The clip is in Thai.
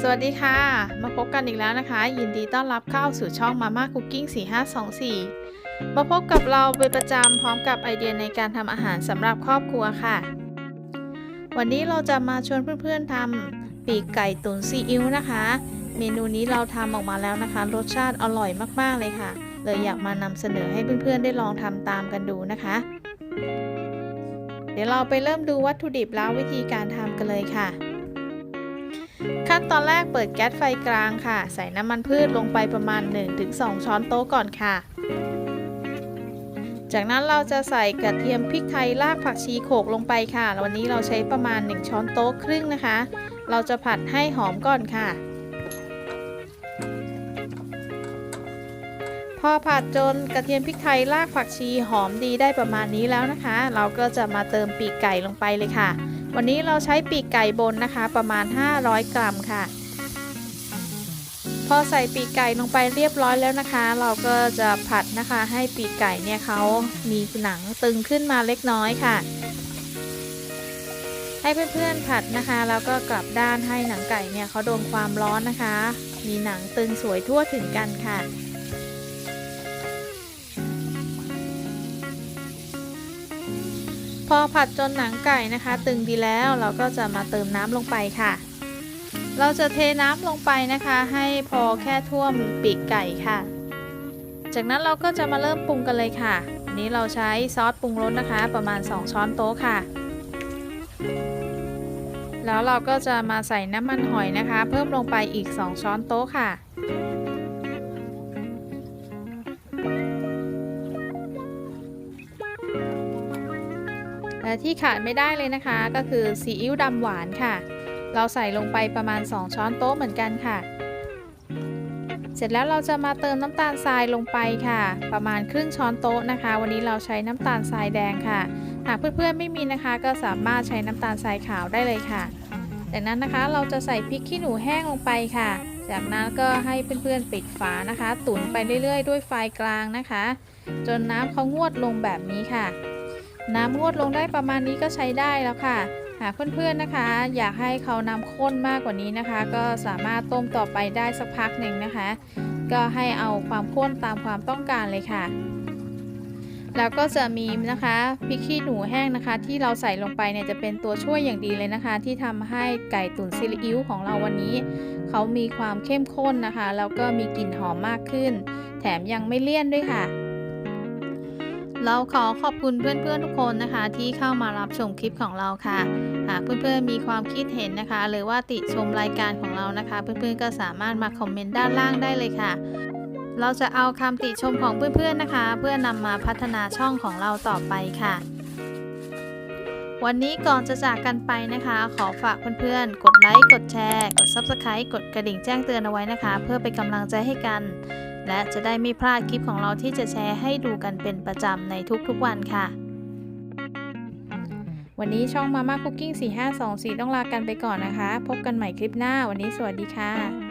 สวัสดีค่ะ มาพบกันอีกแล้วนะคะ ยินดีต้อนรับเข้าสู่ช่องมาม่าคุกกิ้ง4524 มาพบกับเราเป็นประจำพร้อมกับไอเดียในการทำอาหารสำหรับครอบครัวค่ะ วันนี้เราจะมาชวนเพื่อนๆทำปีกไก่ตุ๋นซีอิ๊วนะคะ เมนูนี้เราทำออกมาแล้วนะคะ รสชาติอร่อยมากๆเลยค่ะ เลยอยากมานำเสนอให้เพื่อนๆได้ลองทำตามกันดูนะคะ เดี๋ยวเราไปเริ่มดูวัตถุดิบแล้ววิธีการทำกันเลยค่ะ ขั้นตอนแรกเปิดแก๊สไฟกลางค่ะ ใส่น้ำมันพืชลงไปประมาณ 1-2 ช้อนโต๊ะก่อนค่ะ จากนั้นเราจะใส่กระเทียมพริกไทยรากผักชีโขกลงไปค่ะวันนี้เราใช้ประมาณ 1 ช้อนโต๊ะครึ่งนะคะ เราจะผัดให้หอมก่อนค่ะพอผัดจนกระเทียมพริกไทยรากผักชีหอมดีได้ประมาณนี้แล้วนะคะ เราก็จะมาเติมปีกไก่ลงไปเลยค่ะ วันนี้เราใช้ปีกไก่บนนะคะประมาณ 500 กรัมค่ะ พอใส่ปีกไก่ลงไปเรียบร้อยแล้วนะคะ เราก็จะผัดนะคะให้ปีกไก่เนี่ยเขามีหนังตึงขึ้นมาเล็กน้อยค่ะ ให้เพื่อนๆผัดนะคะแล้วก็กลับด้านให้หนังไก่เนี่ยเขาโดนความร้อนนะคะ มีหนังตึงสวยทั่วถึงกันค่ะ พอผัดจนหนังไก่นะคะ ตึงดีแล้วเราก็จะมาเติมน้ำลงไปค่ะ เราจะเทน้ำลงไปนะคะ ให้พอแค่ท่วมปีกไก่ค่ะ จากนั้นเราก็จะมาเริ่มปรุงกันเลยค่ะนี้เราใช้ซอสปรุงรสนะคะ ประมาณ 2 ช้อนโต๊ะค่ะ แล้วเราก็จะมาใส่น้ำมันหอยนะคะ เพิ่มลงไปอีก 2 ช้อนโต๊ะค่ะ ที่ขาดไม่ได้เลยนะคะก็คือซีอิ๊วดำหวานค่ะ เราใส่ลงไปประมาณ 2 ช้อนโต๊ะเหมือนกันค่ะ เสร็จแล้วเราจะมาเติมน้ำตาลทรายลงไปค่ะ ประมาณครึ่งช้อนโต๊ะนะคะ วันนี้เราใช้น้ำตาลทรายแดงค่ะ หากเพื่อนๆไม่มีนะคะ ก็สามารถใช้น้ำตาลทรายขาวได้เลยค่ะ จากนั้นนะคะเราจะใส่พริกขี้หนูแห้งลงไปค่ะ จากนั้นก็ให้เพื่อนๆปิดฝานะคะ ตุ๋นไปเรื่อยๆ ด้วยไฟกลางนะคะ จนน้ำเขางวดลงแบบนี้ค่ะ น้ำงวดลงได้ประมาณนี้ก็ใช้ได้แล้วค่ะ หากเพื่อนๆนะคะ อยากให้เขาน้ำข้นมากกว่านี้นะคะ ก็สามารถต้มต่อไปได้สักพักหนึ่งนะคะ ก็ให้เอาความข้นตามความต้องการเลยค่ะ แล้วก็จะมีนะคะพริกขี้หนูแห้งนะคะ ที่เราใส่ลงไปเนี่ยจะเป็นตัวช่วยอย่างดีเลยนะคะ ที่ทำให้ไก่ตุ๋นซีอิ๊วของเราวันนี้ เขามีความเข้มข้นนะคะแล้วก็มีกลิ่นหอมมากขึ้น แถมยังไม่เลี่ยนด้วยค่ะ เราขอขอบคุณเพื่อนๆทุกคนนะคะ ที่เข้ามารับชมคลิปของเราค่ะ หากเพื่อนๆมีความคิดเห็นนะคะ หรือว่าติชมรายการของเรานะคะ เพื่อนๆก็สามารถมาคอมเมนต์ด้านล่างได้เลยค่ะ เราจะเอาคำติชมของเพื่อนๆนะคะ เพื่อนำมาพัฒนาช่องของเราต่อไปค่ะวันนี้ก่อนจะจากกันไปนะคะ ขอฝากเพื่อนๆ กดไลค์ กดแชร์ กด Subscribe กดกระดิ่งแจ้งเตือนเอาไว้นะคะ เพื่อเป็นกำลังใจให้กัน และจะได้ไม่พลาดคลิปของเราที่จะแชร์ให้ดูกันเป็นประจำในทุกๆวันค่ะ วันนี้ช่องมาม่าคุกกิ้ง 4524 ต้องลากันไปก่อนนะคะ พบกันใหม่คลิปหน้า วันนี้สวัสดีค่ะ